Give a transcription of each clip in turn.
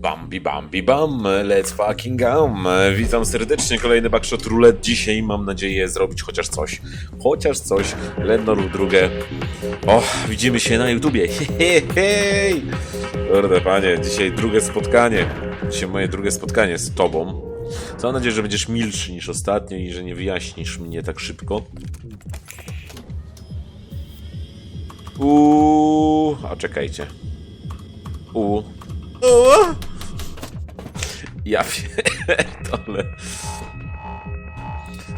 Bambi, bambi, bam, let's fucking gum. Witam serdecznie, kolejny Backshot Roulette. Dzisiaj mam nadzieję zrobić chociaż coś. Chociaż coś, jedno lub drugie. O, widzimy się na YouTubie. Hej. Kurde panie, dzisiaj drugie spotkanie. Dzisiaj moje drugie spotkanie z tobą. Mam nadzieję, że będziesz milszy niż ostatnio i że nie wyjaśnisz mnie tak szybko. Uuu, a czekajcie. U. Ja pierdolę.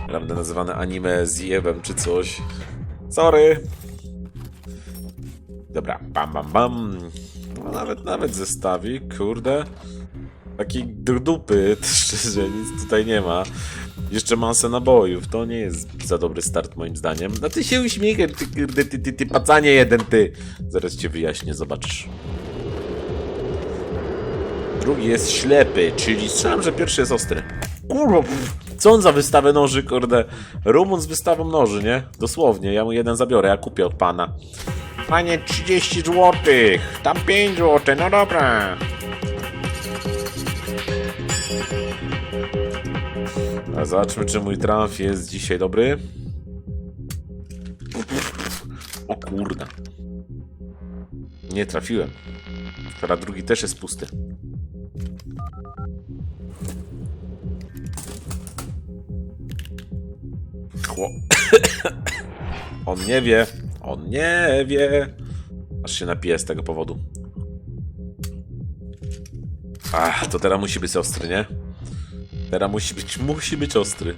Prawda nazywane anime zjebem czy coś. Sorry. Dobra, bam bam bam. No, nawet, nawet zestawik, kurde. Taki do dupy, szczerze, nic tutaj nie ma. Jeszcze masę nabojów, to nie jest za dobry start moim zdaniem. No ty się uśmiechaj, ty kurde, ty, ty, ty pacanie jeden, ty. Zaraz cię wyjaśnię, zobaczysz. Drugi jest ślepy, czyli strzelam, że pierwszy jest ostry. Kurwa, co on za wystawę noży, kurde? Rumun z wystawą noży, nie? Dosłownie, ja mu jeden zabiorę, ja kupię od pana. Panie, 30 zł, tam 5 zł, no dobra. A zobaczmy, czy mój traf jest dzisiaj dobry. O kurde. Nie trafiłem. Teraz drugi też jest pusty. On nie wie. On nie wie. Aż się napije z tego powodu. Ach, to teraz musi być ostry, nie? Teraz musi być, musi być ostry.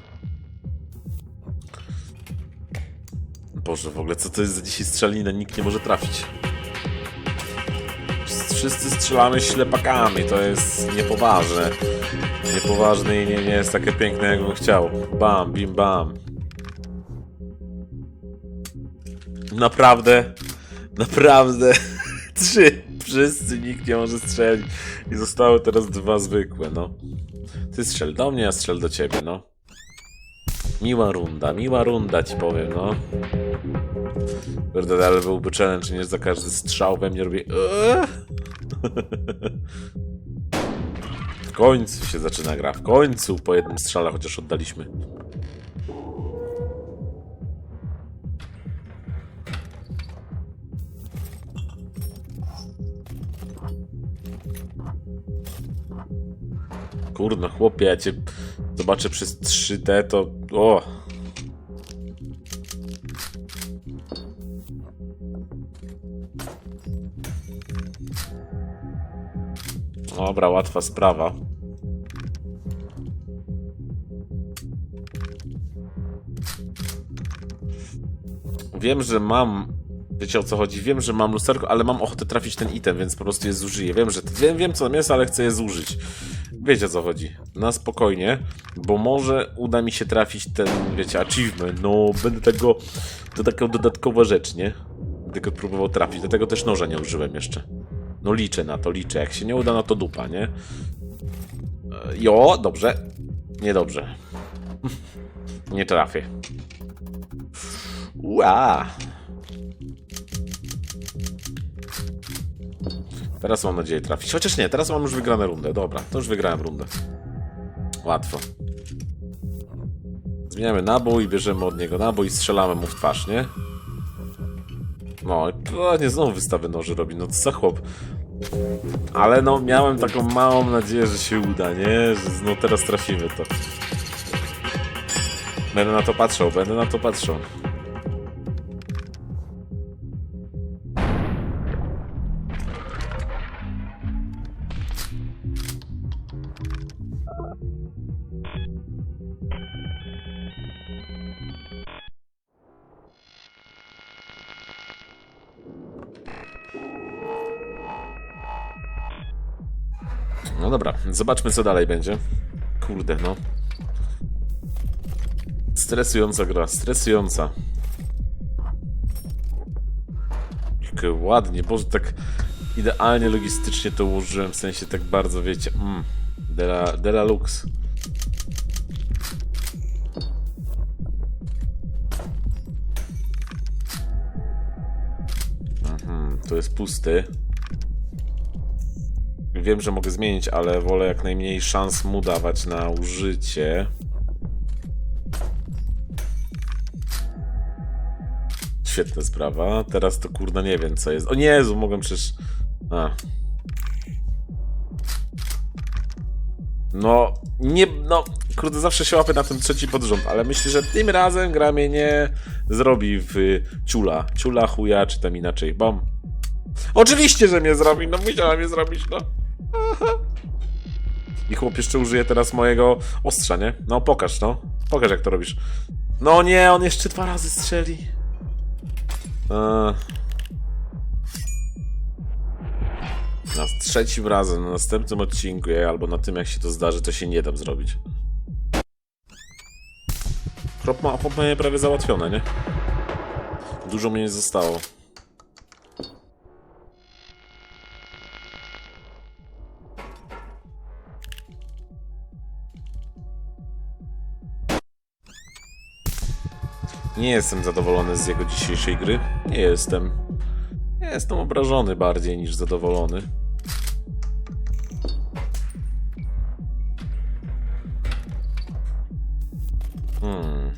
Boże, w ogóle co to jest za dzisiaj strzelanina? Nikt nie może trafić. Wszyscy strzelamy ślepakami, to jest niepoważne. Niepoważne i nie, nie jest takie piękne, jakbym chciał. Bam, bim, bam. Naprawdę, naprawdę. Trzy. Wszyscy, nikt nie może strzelić. I zostały teraz dwa zwykłe, no. Ty strzel do mnie, ja strzel do ciebie, no. Miła runda, miła runda ci powiem, no. Kurde, ale byłby challenge, nie za każdy strzał we mnie robi. W końcu się zaczyna gra, w końcu po jednym strzale chociaż oddaliśmy. Kurno, chłopie, ja cię zobaczę przez 3D, to... O! Dobra, łatwa sprawa. Wiem, że mam. Wiecie o co chodzi? Wiem, że mam lusterko, ale mam ochotę trafić ten item, więc po prostu je zużyję. Wiem, że wiem, wiem co tam jest, ale chcę je zużyć. Wiecie o co chodzi. Na spokojnie, bo może uda mi się trafić ten, wiecie, achievement. No, będę tego. To taka dodatkowa rzecz, nie? Go próbował trafić. Dlatego też noża nie użyłem jeszcze. No liczę na to, liczę. Jak się nie uda, no to dupa, nie? E, Jo, dobrze. Niedobrze. Nie trafię. Ua. Teraz mam nadzieję trafić. Chociaż nie, teraz mam już wygrane rundę. Dobra, to już wygrałem rundę. Łatwo. Zmieniamy nabój, bierzemy od niego nabój i strzelamy mu w twarz, nie? No, nie znowu wystawy noży robi, no co za chłop. Ale no, miałem taką małą nadzieję, że się uda, nie? Że no teraz trafimy to. Będę na to patrzał, będę na to patrzał. No dobra, zobaczmy co dalej będzie. Kurde, no. Stresująca gra, stresująca. Jak ładnie, boże, tak idealnie logistycznie to ułożyłem, w sensie tak bardzo, wiecie, mm, dela, dela. To jest pusty. Wiem, że mogę zmienić, ale wolę jak najmniej szans mu dawać na użycie. Świetna sprawa. Teraz to kurna nie wiem co jest. O nie, Jezu, mogłem przecież... A. No, nie, no, kurde, zawsze się łapę na ten trzeci pod rząd, ale myślę, że tym razem gra mnie nie zrobi w ciula. Ciula, chuja, czy tam inaczej. Bom. Oczywiście, że mnie zrobi, no musiała mnie zrobić, no. I chłop jeszcze użyje teraz mojego ostrza, nie? No pokaż, no. Pokaż jak to robisz. No nie, on jeszcze dwa razy strzeli. Eee. Na trzecim razem, na następnym odcinku, ja- albo na tym jak się to zdarzy, to się nie dam zrobić. Chłop ma, prawie załatwione, nie? Dużo mnie nie zostało. Nie jestem zadowolony z jego dzisiejszej gry. Nie jestem. Jestem obrażony bardziej niż zadowolony. Hmm.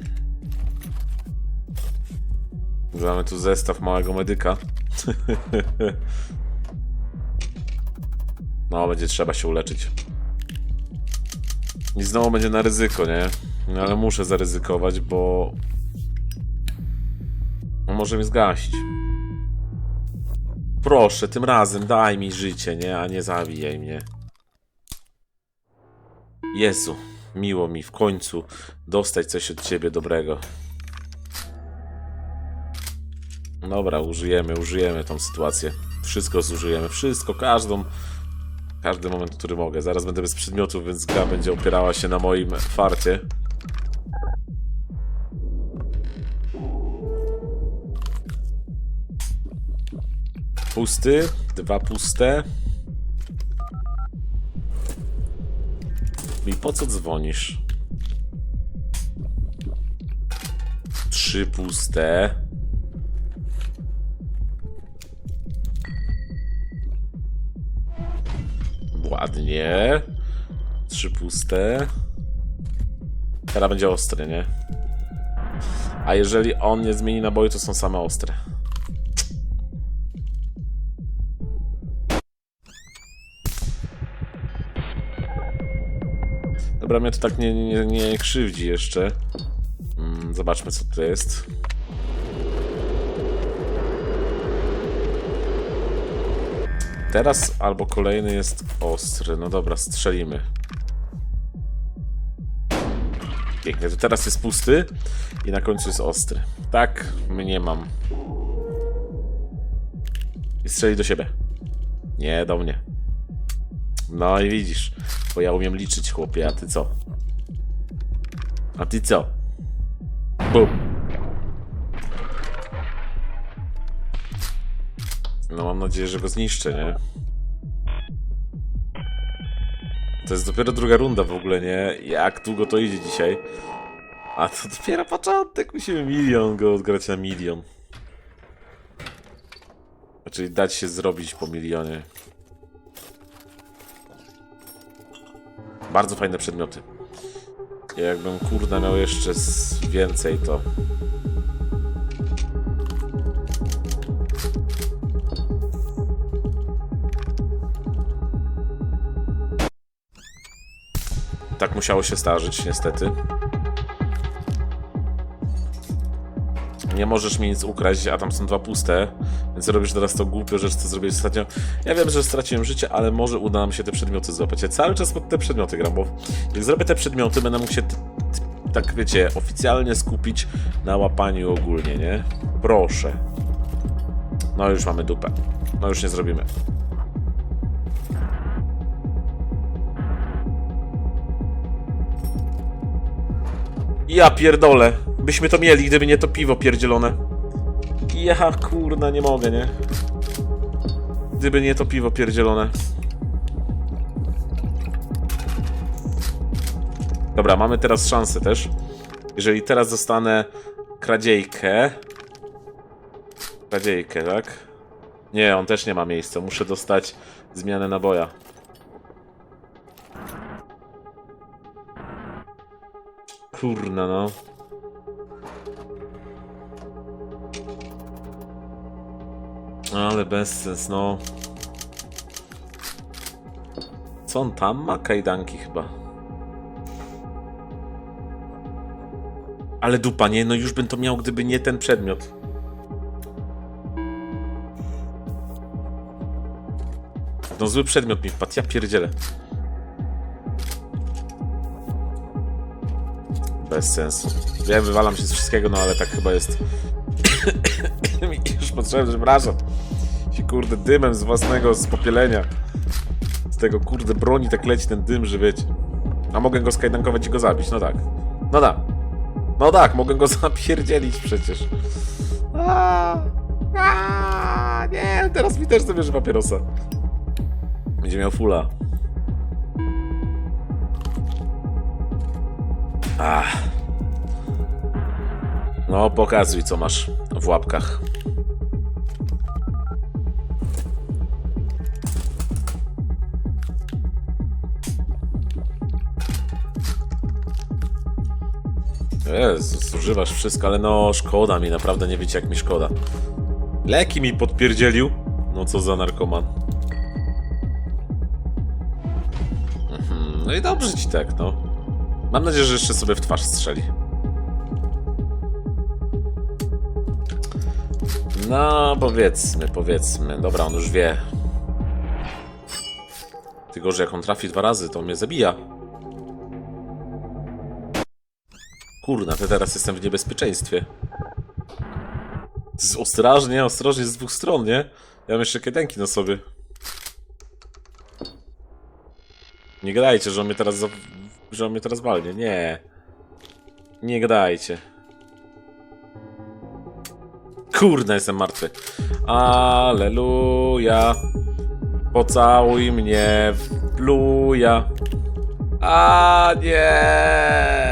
Mamy tu zestaw małego medyka. No, będzie trzeba się uleczyć. I znowu będzie na ryzyko, nie? No, ale muszę zaryzykować, bo... Może mnie zgasić. Proszę, tym razem daj mi życie, nie? A nie zabijaj mnie. Jezu, miło mi w końcu dostać coś od ciebie dobrego. Dobra, użyjemy, użyjemy tą sytuację. Wszystko zużyjemy, wszystko, każdą, każdy moment, który mogę. Zaraz będę bez przedmiotów, więc gra będzie opierała się na moim farcie. Pusty, dwa puste. I po co dzwonisz? Trzy puste. Ładnie. Trzy puste. Teraz będzie ostry, nie? A jeżeli on nie zmieni naboju, to są same ostre. Dobra, mnie to tak nie, nie, nie krzywdzi jeszcze. Mm, zobaczmy, co to jest. Teraz albo kolejny jest ostry. No dobra, strzelimy. Pięknie, to teraz jest pusty i na końcu jest ostry. Tak, mnie mam. I strzeli do siebie. Nie, do mnie. No i widzisz, bo ja umiem liczyć, chłopie, a ty co? A ty co? Bum. No mam nadzieję, że go zniszczę, nie? To jest dopiero druga runda w ogóle, nie? Jak długo to idzie dzisiaj? A to dopiero początek, musimy milion go odgrać na milion. Czyli dać się zrobić po milionie. Bardzo fajne przedmioty. Jakbym kurde miał jeszcze więcej, to. Tak musiało się zdarzyć, niestety. Nie możesz mi nic ukraść, a tam są dwa puste, więc robisz teraz to głupio rzecz, co zrobiłeś ostatnio. Ja wiem, że straciłem życie, ale może uda nam się te przedmioty złapać. Ja cały czas pod te przedmioty gram, bo jak zrobię te przedmioty, będę mógł się, tak wiecie, oficjalnie skupić na łapaniu ogólnie, nie? Proszę. No już mamy dupę. No już nie zrobimy. Ja pierdolę. Byśmy to mieli, gdyby nie to piwo pierdzielone. Ja kurna, nie mogę, nie? Gdyby nie to piwo pierdzielone. Dobra, mamy teraz szansę też. Jeżeli teraz dostanę kradziejkę... Kradziejkę, tak? Nie, on też nie ma miejsca. Muszę dostać zmianę naboja. Kurna, no. Ale bezsens, no. Co on tam ma? Kajdanki chyba. Ale dupa, nie? No już bym to miał, gdyby nie ten przedmiot. No zły przedmiot mi wpadł, ja pierdzielę. Bez sensu. Wiem, wywalam się z wszystkiego, no ale tak chyba jest. mi już potrzebny, przepraszam. Się kurde dymem z własnego spopielenia. Z tego kurde broni tak leci ten dym, że wiecie. A mogę go skajdankować i go zabić, no tak. No tak. No tak, mogę go zapierdzielić przecież. A, a, nie, teraz mi też zabierze papierosa. Będzie miał fula. Ach. No, pokazuj, co masz w łapkach. Jezus, zużywasz wszystko, ale no szkoda mi, naprawdę nie wiecie jak mi szkoda. Leki mi podpierdzielił. No co za narkoman. Mhm, No i dobrze ci tak, no. Mam nadzieję, że jeszcze sobie w twarz strzeli. No, powiedzmy, powiedzmy. Dobra, on już wie. Tylko, że jak on trafi dwa razy, to mnie zabija. Kurna, to teraz jestem w niebezpieczeństwie. Z ostrożnie, ostrożnie z dwóch stron, nie? Ja mam jeszcze kiedenki na sobie. Nie gadajcie, że on mnie teraz za... że on mnie teraz walnie. Nie. Nie gadajcie. Kurna, jestem martwy. Aleluja. Pocałuj mnie w pluja. A nie.